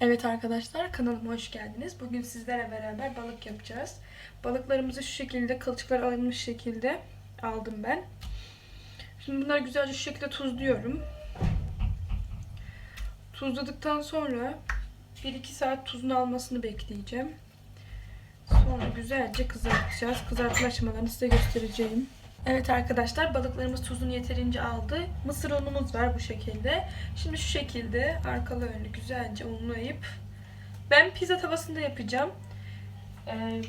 Evet arkadaşlar kanalıma hoş geldiniz. Bugün sizlerle beraber balık yapacağız. Balıklarımızı şu şekilde kılçıklar alınmış şekilde aldım ben. Şimdi bunları güzelce şu şekilde tuzluyorum. Tuzladıktan sonra 1-2 saat tuzunu almasını bekleyeceğim. Sonra güzelce kızartacağız. Kızartma aşamalarını size göstereceğim. Evet arkadaşlar balıklarımız tuzunu yeterince aldı. Mısır unumuz var bu şekilde. Şimdi şu şekilde arkalı önlü güzelce unlayıp ben pizza tavasında yapacağım. Ee,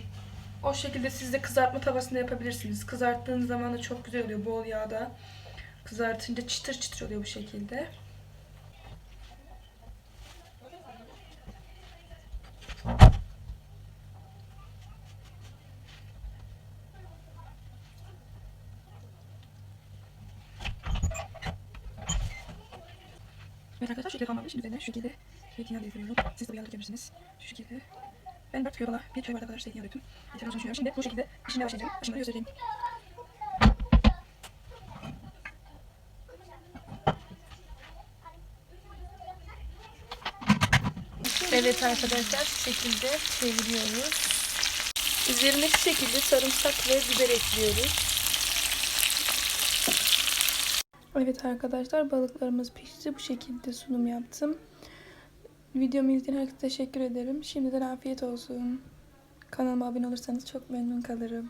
o şekilde siz de kızartma tavasında yapabilirsiniz. Kızarttığınız zaman da çok güzel oluyor bol yağda. Kızartınca çıtır çıtır oluyor bu şekilde. Evet arkadaşlar şu şekilde kalmadı. Şimdi üzerine şu şekilde zeytinyağı gezdiriyorum. Siz de yağda dökebilirsiniz. Şu şekilde. Ben 4 kıyobala bir çay bardağı kadar zeytinyağı döktüm. Zeytinyağı düşünüyorum. Şimdi bu şekilde pişirmeye başlayacağım. Aşamaları göstereyim. Evet arkadaşlar şu şekilde çeviriyoruz. Üzerine şu şekilde sarımsak ve biber ekliyoruz. Evet arkadaşlar balıklarımız pişti. Bu şekilde sunum yaptım. Videomu izleyen herkese teşekkür ederim. Şimdiden afiyet olsun. Kanalıma abone olursanız çok memnun kalırım.